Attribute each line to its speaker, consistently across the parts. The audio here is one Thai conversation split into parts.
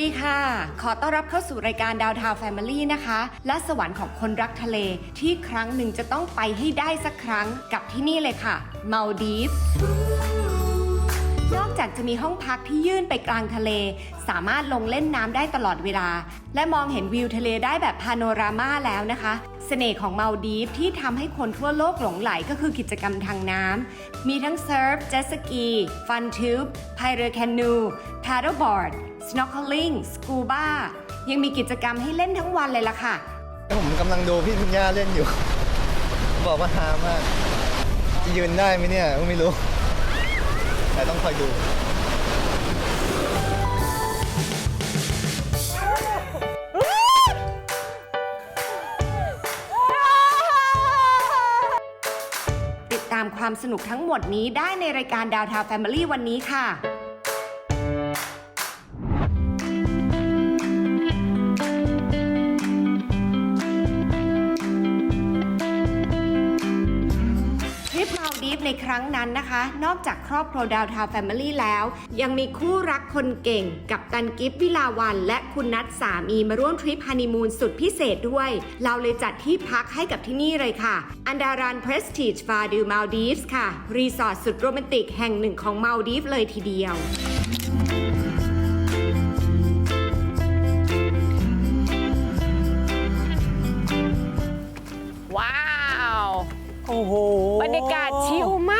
Speaker 1: วัสดีค่ะ ขอต้อนรับเข้าสู่รายการดาวทาวแฟมิลี่นะคะ และสวรรค์ของคนรักทะเลที่ครั้งหนึ่งจะต้องไปให้ได้สักครั้งกับที่นี่เลยค่ะมาดีฟ จากจะมีห้องพักที่ยื่นไปกลางทะเล สามารถลงเล่นน้ำได้ตลอดเวลา และมองเห็นวิวทะเลได้แบบพาโนรามาแล้วนะคะ เสน่ห์ของมาดีฟที่ทำให้คนทั่วโลกหลงไหลก็คือกิจกรรมทางน้ำ มีทั้งเซิร์ฟ เจ็ตสกี ฟันทูบพายเรือแคนูพาดบอร์ด สโนว์ l ลิงสกูบ้ายังมีกิจกรรมให้เล่นทั้งวันเลยล่ะค่ะ
Speaker 2: ผมกำลังดูพี่ธัญญาเล่นอยู่ บอกว่าฮามากจะยืนได้ไหมเนี่ยไม่รู้ แต่ต้องคอยดู
Speaker 1: ติดตามความสนุกทั้งหมดนี้ได้ในรายการดาวทาวแฟมิลี่วันนี้ค่ะ รั้งนั้นนะคะ นอกจากครอบครัวดาวทาวแฟมิลี่แล้ว ยังมีคู่รักคนเก่ง กับตันกิฟต์วิลาวัน และคุณนัทสามีมาร่วมทริปฮันนีมูนสุดพิเศษด้วย เราเลยจัดที่พักให้กับที่นี่เลยค่ะ อันดารันเพรสติจฟาดูมาลดีฟส์ค่ะ รีสอร์ทสุดโรแมนติกแห่งหนึ่งของมาลดีฟเลยทีเดียว
Speaker 3: ว้าว
Speaker 4: โอ้โห
Speaker 3: บรรยากาศชิลม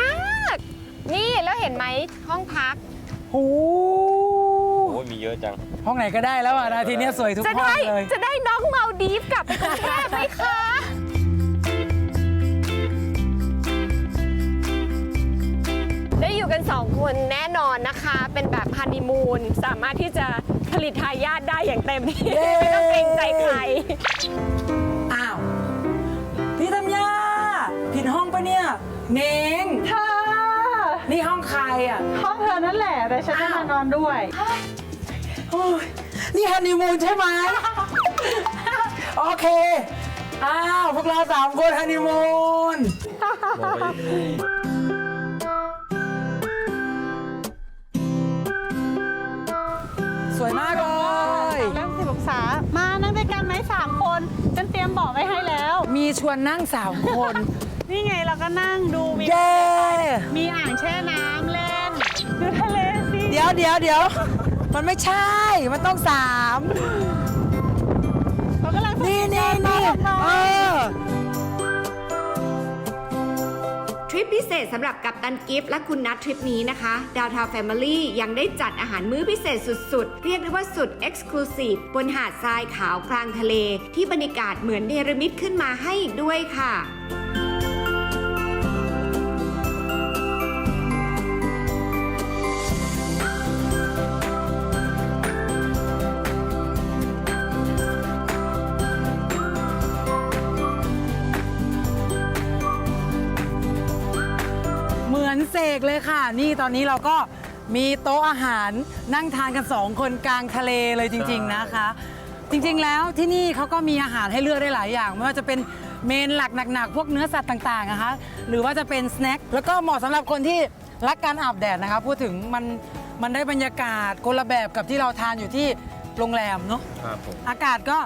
Speaker 3: าก นี่แล้วเห็นไหมห้องพัก
Speaker 4: โอ้โห
Speaker 5: โอ้ยมีเยอะจัง
Speaker 4: ห้องไหนก็ได้แล้วอะนาทีเนี้ยสวยทุก
Speaker 3: จะ
Speaker 4: ห้อง
Speaker 3: ได้
Speaker 4: เลย
Speaker 3: จะได้น้องเมาดีฟกลับไปกรุงเทพไหมคะ ได้อยู่กันสองคนแน่นอนนะคะ เป็นแบบฮันนีมูนสามารถที่จะผลิตทายาทได้อย่างเต็มที่
Speaker 4: เย้
Speaker 3: ไม่ต้องเกรงใจใคร
Speaker 4: อ้าว พี่ธัญญาผิดห้องปะเนี่ย เนง
Speaker 6: ค่ะ
Speaker 4: นี่ห้องใครอะ
Speaker 6: ห้องเธอนั่นแหละแต่ฉันจะมานอนด้วย
Speaker 4: โอ้ยนี่ฮันนีมูนใช่ไหมโอเค อ้าวพวกเราสามคนฮันนีมูน สวยมากเลย
Speaker 6: เริ่มสิบองศามานั่งด้วยกันไหมสามคนฉันเตรียมเบาะไว้ให้แล้ว
Speaker 4: มีชวนนั่งสามคน
Speaker 6: นี่ไงเราก็นั่งดูมี
Speaker 4: เย้
Speaker 6: มีอ่างแช่น้ำเล่นดูทะเลสิ
Speaker 4: เดี๋ยวเดี๋ยวเดี๋ยว มันไม่ใช่ มันต้องสาม
Speaker 6: เรากำลัง
Speaker 4: นี่นี่นี่ เออ
Speaker 1: ทริปพิเศษสำหรับกัปตันกิฟต์และคุณนัททริปนี้นะคะดาวทาวแฟมิลี่ยังได้จัดอาหารมื้อพิเศษสุดๆ เรียกได้ว่าสุดเอ็กซ์คลูซีฟบนหาดทรายขาวกลางทะเล ที่บรรยากาศเหมือนเนรมิตขึ้นมาให้อีกด้วยค่ะ
Speaker 4: มือนเสกเลยค่ะ นี่ตอนนี้เราก็มีโต๊ะอาหารนั่งทานกันสองคนกลางทะเลเลยจริง ๆนะคะ จริงๆแล้วที่นี่เขาก็มีอาหารให้เลือกได้หลายอย่าง ไม่ว่าจะเป็นเมนหลักหนักๆ พวกเนื้อสัตว์ต่างๆนะคะ หรือว่าจะเป็นสแน็คแล้วก็เหมาะสำหรับคนที่รักการอาบแดดนะคะ พูดถึงมันมันได้บรรยากาศคนละแบบกับที่เราทานอยู่ที่โรงแรมเนาะ
Speaker 5: ครับผม
Speaker 4: อากาศก็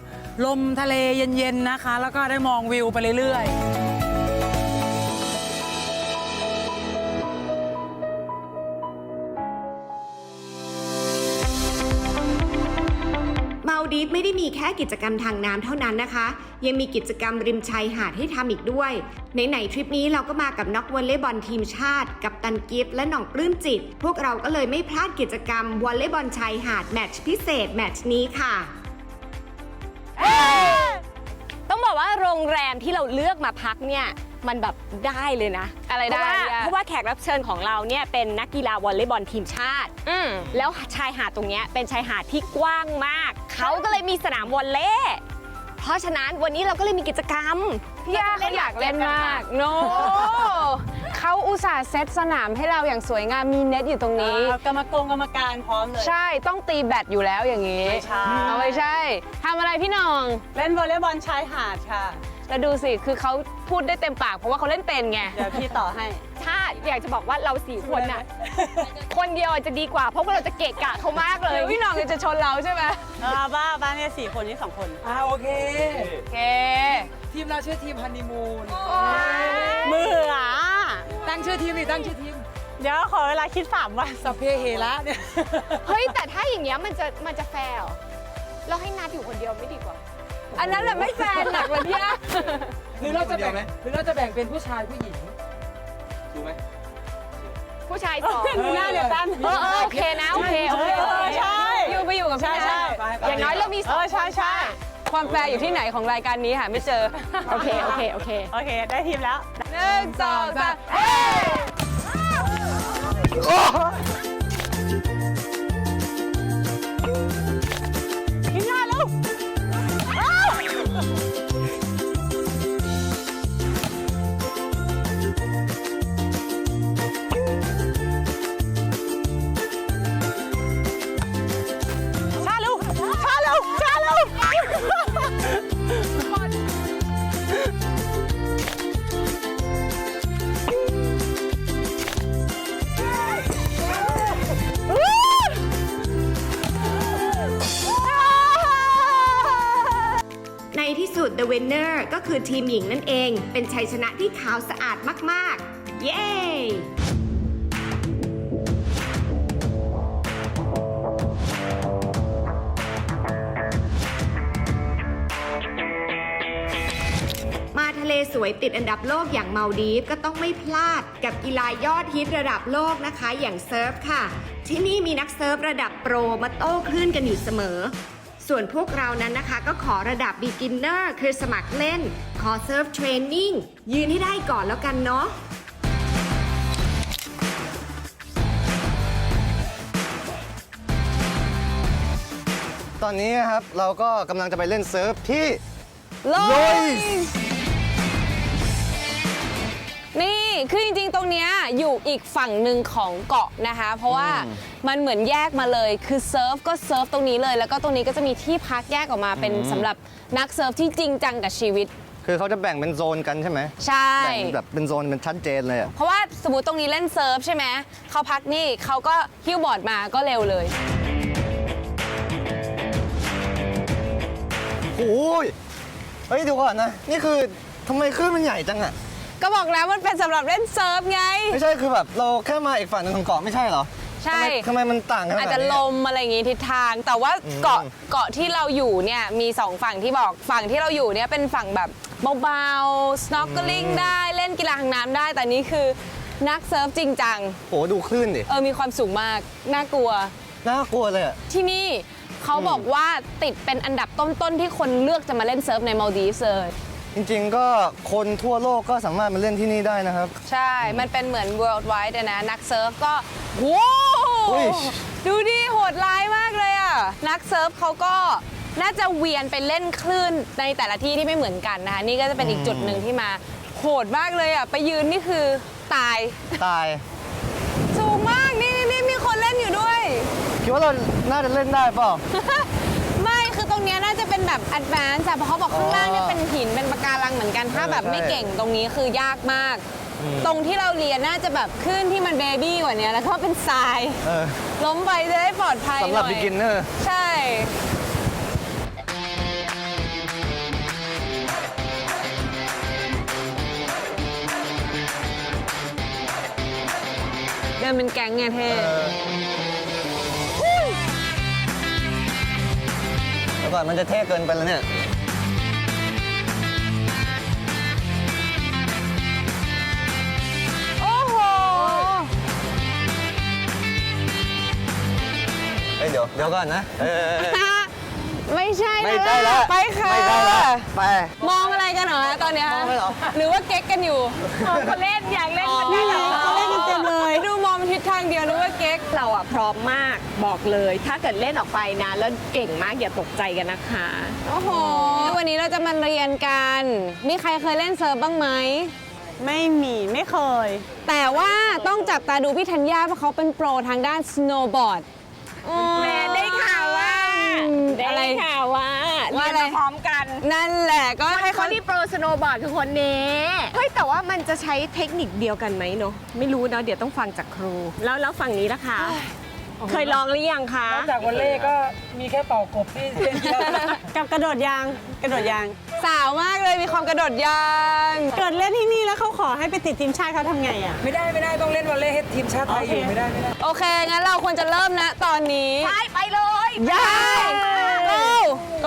Speaker 4: ลมทะเลเย็น ๆ นะคะ แล้วก็ได้มองวิวไปเรื่อย ๆ
Speaker 1: ดีฟไม่ได้มีแค่กิจกรรมทางน้ำเท่านั้นนะคะ ยังมีกิจกรรมริมชายหาดให้ทำอีกด้วยไหนๆทริปนี้เราก็มากับนักวอลเลย์บอลทีมชาติ กับตันกิฟและหน่องปลื้มจิต พวกเราก็เลยไม่พลาดกิจกรรมวอลเลย์บอลชายหาดแมตช์พิเศษแมตช์นี้ค่ะ
Speaker 3: ต้องบอกว่าโรงแรมที่เราเลือกมาพักเนี่ย มันแบบได้เลยนะ
Speaker 7: อะไร
Speaker 3: เพราะ
Speaker 7: ได้
Speaker 3: ว่า
Speaker 7: อะ
Speaker 3: เพราะว่าแขกรับเชิญของเราเนี่ยเป็นนักกีฬาวอลเลย์บอลทีมชาติ
Speaker 7: อืม
Speaker 3: แล้วชายหาดตรงเนี้ยเป็นชายหาดที่กว้างมาก เขาก็เลยมีสนามวอลเลย์เพราะฉะนั้นวันนี้เราก็เลยมีกิจกรรม
Speaker 7: พี่ย่าเขาอยากเล่นมากโนเขาอุตส่าห์เซตสนามให้เราอย่างสวยงามมีเน็ตอยู่ตรงนี้
Speaker 6: กรรมกรกรรมการพร้อมเลย
Speaker 7: ใช่ต้องตีแบตอยู่แล้วอย่างนี้
Speaker 6: ไม่ใช่
Speaker 7: เอาไม่ใช่ทำอะไรพี่หน้อง
Speaker 6: เล่นวอลเลย์บอลชายหาดค่ะ
Speaker 7: แล้วดูสิ คือเขาพูดได้เต็มปากเพราะว่าเขาเล่นเป็นไง
Speaker 6: เดี๋ยวพี่ต่อให้
Speaker 3: ถ้าอยากจะบอกว่าเราสี่คนน่ะ คนเดียวอาจจะดีกว่า เพราะว่าเราจะเกะกะเขามากเล
Speaker 7: เลยยพี่หน้องจะชนเราใช่ไหม
Speaker 6: เออบ้าบ้านเนี่ยสี่คนนี้สองคน
Speaker 4: อ่าโอเค
Speaker 7: โอเค
Speaker 4: ทีมเราชื่อทีมฮันนีมูน
Speaker 6: มืออะ
Speaker 4: ตั้งชื่อทีมดิตั้งชื่อทีม
Speaker 6: เดี๋ยวขอเวลาคิดสามวัน
Speaker 4: สพเพเฮระเนี่ย
Speaker 3: เฮ้ย แต่ถ้าอย่างเงี้ยมันจะมันจะแฟร์เหรอเราให้นัดอยู่คนเดียวไม่ดีกว่า
Speaker 7: อันนั้นแหละไม่แฟนหนักกว่าที่นะ
Speaker 4: หรือเราจะแบ่งหรือเราจะแบ่งเป็นผู้ชายผู้หญิง
Speaker 3: ผู้ชายสอง
Speaker 6: ดูหน้าเดียวกัน
Speaker 3: เออเออโอเคนะโอเคโอเค
Speaker 6: เออใช่
Speaker 7: อยู่ไปอยู่กับพี่
Speaker 6: ใช่
Speaker 7: นะ
Speaker 6: ใช่
Speaker 3: อย่างน้อยเรามีส
Speaker 6: เอ
Speaker 3: อง
Speaker 6: อใช่ใช่
Speaker 7: ความแฟร์อยู่ที่ไหนของรายการนี้หาไม่เจอ
Speaker 3: โอเคโอเคโอเค
Speaker 6: โอเค ได้ทีมแล้ว
Speaker 7: หนึ่งสองสามเฮ้ย
Speaker 1: คือทีมหญิงนั่นเอง เป็นชัยชนะที่ขาวสะอาดมากๆ เย้ มาทะเลสวยติดอันดับโลกอย่างเมาดีฟก็ต้องไม่พลาดกับกีฬายอดฮิตระดับโลกนะคะ อย่างเซิร์ฟค่ะ ที่นี่มีนักเซิร์ฟระดับโปรมาโต้คลื่นกันอยู่เสมอส่วนพวกเรานั้นนะคะก็ขอระดับ beginner คือสมัครเล่น อเซิร์ฟเทรนนิ่งยืนให้ได้ก่อนแล้วกันเนาะ
Speaker 2: ตอนนี้นะครับ เราก็กำลังจะไปเล่นเซิร์ฟที่
Speaker 7: โล
Speaker 2: โล
Speaker 7: ย
Speaker 2: ย
Speaker 7: นี่คือจริงๆ ตรงเนี้ยอยู่อีกฝั่งหนึ่งของเกาะนะคะ เพราะว่ามันเหมือนแยกมาเลยคือเซิร์ฟก็เซิร์ฟตรงนี้เลย แล้วก็ตรงนี้ก็จะมีที่พักแยกออกมาเป็นสำหรับนักเซิร์ฟที่จริงจังกับชีวิต
Speaker 2: คือเขาจะแบ่งเป็นโซนกันใช่ไหม
Speaker 7: ใช่
Speaker 2: แบ่งแบบเป็นโซนเป็นชัดเจนเลยอะ
Speaker 7: เพราะว่าสมมติตรงนี้เล่นเซิร์ฟใช่ไหมเขาพักนี่เขาก็ฮิ้วบอร์ดมาก็เร็วเลย
Speaker 2: โอ้ยเฮ้ยเดี๋ยวก่อนนะ นี่คือทำไมคลื่นมันใหญ่จังอะ
Speaker 7: ก็บอกแล้วมันเป็นสำหรับเล่นเซิร์ฟไง
Speaker 2: ไม่ใช่คือแบบเราแค่มาอีกฝั่งหนึงของเกาะไม่ใช่เหรอ
Speaker 7: ใช่
Speaker 2: ทำไมทำไมมันต่างกันขนา
Speaker 7: อา
Speaker 2: ด
Speaker 7: จ
Speaker 2: นี้
Speaker 7: จะลมอะไรอย่างงี้ทิศทาง แต่ว่า
Speaker 2: อืม
Speaker 7: เกาะเกาะที่เราอยู่เนี่ยมีสองฝั่งที่บอกฝั่งที่เราอยู่เนี่ยเป็นฝั่งแบบเบาๆ snorkeling ได้เล่นกีฬาทางน้ำได้ แต่นี่คือนักเซิร์ฟจริงจัง
Speaker 2: โอ้ดูคลื่นดิ
Speaker 7: เออมีความสูงมากน่ากลัว
Speaker 2: น่ากลัวเลยอะ
Speaker 7: ที่นี่เขาบอกว่าติดเป็นอันดับต้นๆที่คนเลือกจะมาเล่นเซิร์ฟในมาลดีฟส์เลย
Speaker 2: จริง ๆ ก็คนทั่วโลกก็สามารถมาเล่นที่นี่ได้นะครับ
Speaker 7: ใช่ มันเป็นเหมือน worldwide อะนะ นักเซิร์ฟก็ว้าว
Speaker 2: อุ้ย
Speaker 7: ดูดิโหดร้ายมากเลยอะ นักเซิร์ฟเขาก็น่าจะเวียนไปเล่นคลื่นในแต่ละที่ที่ไม่เหมือนกันนะคะ นี่ก็จะเป็นอีกจุดหนึ่งที่มา โหดมากเลยอะ ไปยืนนี่คือตาย
Speaker 2: ตาย
Speaker 7: สูงมาก นี่นี่นี่มีคนเล่นอยู่ด้วย
Speaker 2: คิดว่าเราน่าจะเล่นได้เปล่า
Speaker 7: ไม่คือตรงเนี้ยน่าจะเป็นแบบ advance อะเพราะเขาบอกข้างล่างเนี่ย
Speaker 2: อ๋อ
Speaker 7: เป็นหินเป็นปะการังเหมือนกัน ถ้า
Speaker 2: เออ
Speaker 7: แบบไม่
Speaker 2: ใช่
Speaker 7: เก่งตรงนี้คือยากมาก ตรงที่เราเรียนน่าจะแบบขึ้นที่มันเบบี้กว่านี้แล้วก็เป็นทราย
Speaker 2: เออ
Speaker 7: ล้มไปจะได้ปลอดภัย
Speaker 2: สำหรับ
Speaker 7: น่อย
Speaker 2: beginner
Speaker 7: ใช่ เดินเป็นแก๊งไงเท่
Speaker 2: แล้วก่อนมันจะเท่เกินไปแล้วเนี่ย เอ้ยเดี๋ยวเดี๋ยวก่อนนะเออ
Speaker 7: ไม่ใช่
Speaker 2: ไม่
Speaker 7: นะ
Speaker 2: ใช่แล้ว
Speaker 7: ไปค่ะ
Speaker 2: ไม่ใช่แล้วไป
Speaker 7: มองอะไรกันเหรอตอนเนี้ย
Speaker 2: มองอะไรเหรอ
Speaker 7: หรือว่าเก๊กกันอยู่
Speaker 3: เขาเล่นอยากเล่นมันได้เหรอ
Speaker 6: เขาเล่นกันเต็มเลย
Speaker 7: ดูมองทิศทางเดียวนึกว่าเก๊ก
Speaker 3: เราอะพร้อมมากบอกเลย ถ้าเกิดเล่นออกไปนะ แล้วเก่งมากอย่าตกใจกันนะคะ
Speaker 7: โอ้โหวันนี้เราจะมาเรียนกันมีใครเคยเล่นเซิร์ฟบ้างไหม
Speaker 6: ไม่มีไม่เคย
Speaker 7: แต่ว่าต้องจับตาดูพี่ธัญญาเพราะเขาเป็นโปรทางด้านสโนว์บอร์ด
Speaker 3: แม่ได้ข่าวว่า
Speaker 7: อะไร
Speaker 3: ได้ข่าวว่าเรียน
Speaker 7: อะไร
Speaker 3: มาพร้อมกัน
Speaker 7: นั่นแหละก็ให้
Speaker 3: ให้
Speaker 7: เขา
Speaker 3: เขาที่โปรสโนว์บอร์ดคือคนนี้ เฮ้ยแต่ว่ามันจะใช้เทคนิคเดียวกันไหมเนาะไม่รู้เนาะเดี๋ยวต้องฟังจากครู แล้วแล้วฝั่งนี้ล่ะคะ เคยลองหรือยังคะ
Speaker 4: นอกจากวอลเล่ก็มีแค่เป่ากบที่เล่นเดียว
Speaker 6: กับกระโดดยางกระโดดยาง
Speaker 7: สาวมากเลยมีความกระโดดยาง
Speaker 6: เกิดเล่นที่นี่แล้วเขาขอให้ไปติดทีมชาติเขาทำไงอะ
Speaker 4: ไม่ได้ไม่ได้ต้องเล่นวอลเล่ให้ทีมชาติไทยอยู่ไม่ได้ไม่ได้
Speaker 7: โอเคงั้นเราควรจะเริ่มนะตอนนี้
Speaker 3: ไปไปเลย
Speaker 7: ยาย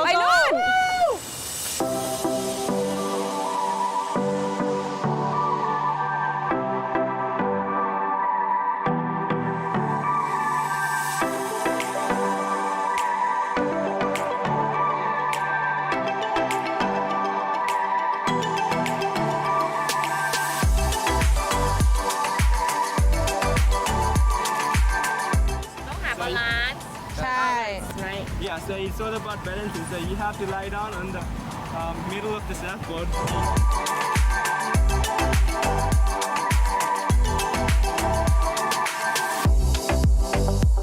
Speaker 7: โก้
Speaker 5: so it's all about balancing. So you have to lie down on the um, middle of the surfboard.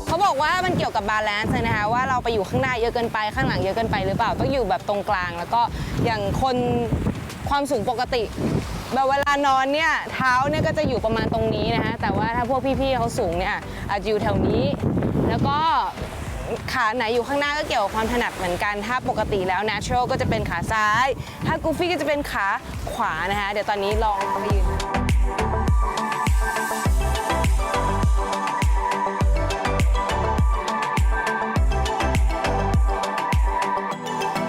Speaker 7: เขาบอกว่ามันเกี่ยวกับบาลานซ์เลยนะคะว่าเราไปอยู่ข้างหน้าเยอะเกินไปข้างหลังเยอะเกินไปหรือเปล่าต้องอยู่แบบตรงกลาง แล้วก็อย่างคนความสูงปกติ แบบเวลานอนเนี่ยเท้าเนี่ยก็จะอยู่ประมาณตรงนี้นะคะแต่ว่าถ้าพวกพี่ๆเขาสูงเนี่ยอาจจะอยู่แถวนี้ แล้วก็ ขาไหนอยู่ข้างหน้าก็เกี่ยวกับความถนัดเหมือนกัน ถ้าปกติแล้ว natural ก็จะเป็นขาซ้าย ถ้า goofy ก็จะเป็นขาขวานะคะ เดี๋ยวตอนนี้ลองไปยืน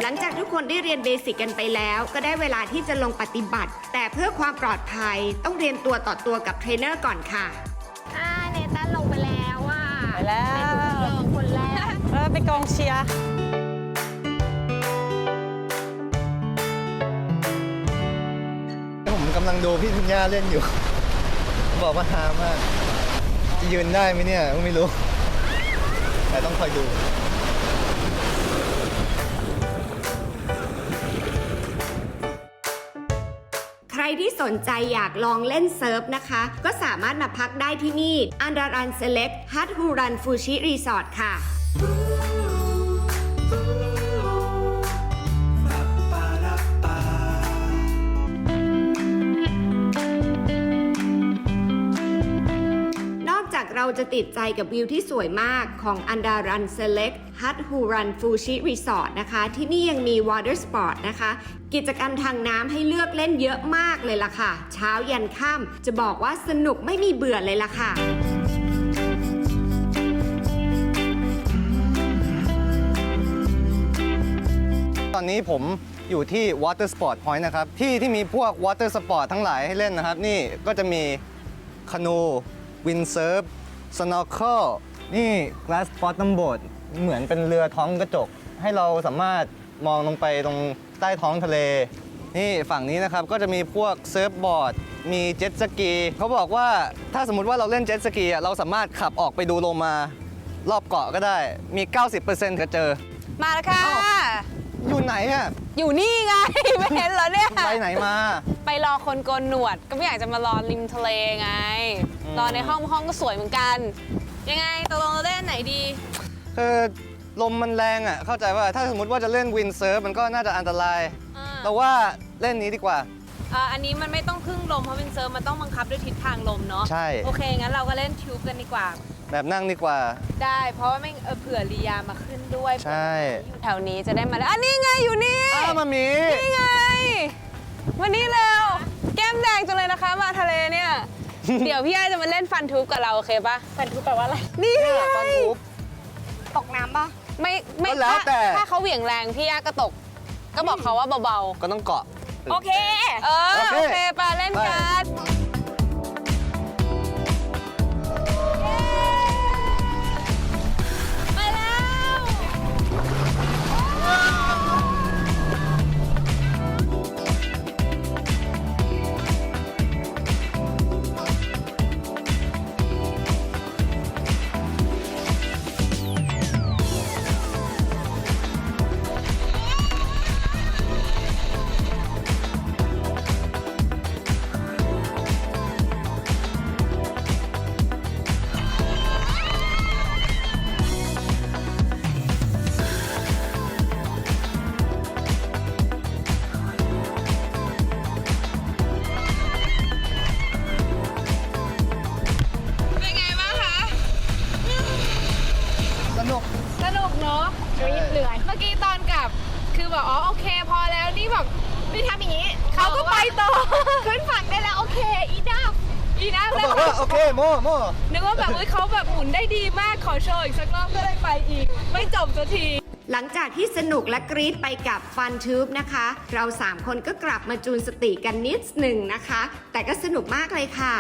Speaker 1: หลังจากทุกคนได้เรียนเบสิกกันไปแล้วก็ได้เวลาที่จะลงปฏิบัติ แต่เพื่อความปลอดภัยต้องเรียนตัวต่อตัวกับเทรนเนอร์ก่อนค่ะ
Speaker 3: เอ
Speaker 6: อไปกองเชียร์
Speaker 2: ผมกำลังดูพี่ธัญญาเล่นอยู่ บอกว่าฮามาก จะยืนได้ไหมเนี่ยไม่รู้ แต่ต้องคอยดู
Speaker 1: ใครที่สนใจอยากลองเล่นเซิร์ฟนะคะ ก็สามารถมาพักได้ที่นี่อันดารันเซเล็กฮัตฮูรันฟูชิรีสอร์ทค่ะ นอกจากเราจะติดใจกับวิวที่สวยมากของอันดารันเซเล็กฮัตฮูรันฟูชิรีสอร์ทนะคะ ที่นี่ยังมี Water Sport นะคะ กิจกรรมทางน้ำให้เลือกเล่นเยอะมากเลยล่ะค่ะ เช้ายันค่ำจะบอกว่าสนุกไม่มีเบื่อเลยล่ะค่ะ
Speaker 2: ตอนนี้ผมอยู่ที่ Water Sport Point นะครับ ที่ที่มีพวก Water Sport ทั้งหลายให้เล่นนะครับ นี่ก็จะมีคานูวินเซิร์ฟสโนว์เคิลนี่ Glass Bottom Boat เหมือนเป็นเรือท้องกระจก ให้เราสามารถมองลงไปตรงใต้ท้องทะเล นี่ฝั่งนี้นะครับก็จะมีพวกเซิร์ฟบอร์ดมีเจ็ตสกีเขาบอกว่าถ้าสมมติว่าเราเล่นเจ็ตสกีอะเราสามารถขับออกไปดูโลมารอบเกาะก็ได้มี 90%ก็เจอ
Speaker 7: มาแล้วค่ะ
Speaker 2: อยู่ ไหนอะ
Speaker 7: อยู่นี่ไง ไม่เห็นเหรอเนี่ย
Speaker 2: ไปไหนมา
Speaker 7: ไปรอคนโกนหนวด ก็ไม่อยากจะมารอริมทะเลไง
Speaker 2: อืม
Speaker 7: รอในห้องห้องก็สวยเหมือนกัน ยังไงตกลงเราเล่นไหนดี
Speaker 2: คือลมมันแรงอะ เข้าใจว่าถ้าสมมติว่าจะเล่นวินเซิร์ฟมันก็น่าจะอันตราย
Speaker 7: อ่า
Speaker 2: แต่ว่าเล่นนี้ดีกว่า
Speaker 7: อ่าอันนี้มันไม่ต้องพึ่งลมเพราะเป็นเซิร์ฟมันต้องบังคับด้วยทิศทางลมเนาะ
Speaker 2: ใช่
Speaker 7: โอเคงั้นเราก็เล่นทิวบกันดีกว่า
Speaker 2: แบบนั่งดีกว่า
Speaker 7: ได้เพราะว่าไม่เออเผื่อลียามาขึ้นด้วย
Speaker 2: ใช่
Speaker 7: อยู่แถวนี้จะได้มาได้อันนี้ไงอยู่นี่
Speaker 2: อ้าวมามี
Speaker 7: นี่ไง วันนี้เร็วแก้มแดงจังเลยนะคะ มาทะเลเนี่ย เดี๋ยวพี่ไอจะมาเล่นฟันทูบกับเราโอเคปะ
Speaker 6: ฟันทุบแปลว่าอะไร
Speaker 7: นี่ไง
Speaker 2: ฟันทุบ
Speaker 3: ตกน้ำปะ
Speaker 7: ไม่ไม่
Speaker 2: ก็แล้วแต่
Speaker 7: ถ้าถ้าเขาเหวี่ยงแรงพี่ย่าก็ตก ก็บอกเขาว่าเบา
Speaker 2: ก็ต้องเกาะ
Speaker 3: โอเค
Speaker 7: ๆเออ
Speaker 2: โอเค
Speaker 7: โอเคไปเล่นกัน
Speaker 3: ก เขา
Speaker 7: แล้วบอ
Speaker 2: กว่าโอเคโมโม
Speaker 7: นึกว่าแบบเฮ้ยเขาแบบหมุนได้ดีมากขอโชว์อีกสักรอบก็ได้ไปอีก ไม่จบสักที
Speaker 1: หลังจากที่สนุกและกรี๊ดไปกับฟันทูบนะคะ เรา 3 คนก็กลับมาจูนสติกันนิดหนึ่งนะคะ แต่ก็สนุกมากเลยค่ะ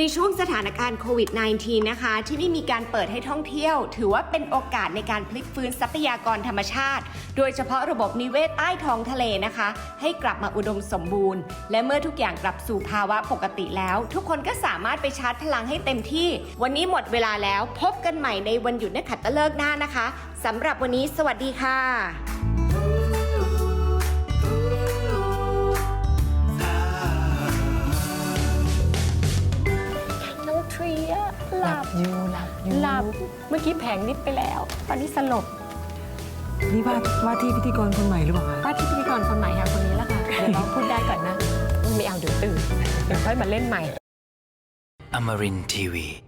Speaker 1: ในช่วงสถานการณ์โควิด -19 นะคะ ที่ไม่มีการเปิดให้ท่องเที่ยว ถือว่าเป็นโอกาสในการพลิกฟื้นทรัพยากรธรรมชาติ โดยเฉพาะระบบนิเวศใต้ท้องทะเลนะคะ ให้กลับมาอุดมสมบูรณ์ และเมื่อทุกอย่างกลับสู่ภาวะปกติแล้ว ทุกคนก็สามารถไปชาร์จพลังให้เต็มที่ วันนี้หมดเวลาแล้ว พบกันใหม่ในวันหยุดนักขัตฤกษ์หน้านะคะสำหรับวันนี้ สวัสดีค่ะ
Speaker 3: หลับอยู่หลับอยู่หลับเมื่อกี้แผงนิดไปแล้ว ตอนนี้สลบ
Speaker 4: นี่ว่าว่าที่พิธีกรคนใหม่หรือเปล่าคะ
Speaker 3: ว่าที่พิธีกรคนใหม่ค่ะคนนี้แหละค่ะ เดี๋ยวน้องพูดได้ก่อนนะไม่เอาเดี๋ยวตื่นเดี๋ยวค่อยมาเล่นใหม่
Speaker 8: Amarin Tiwi.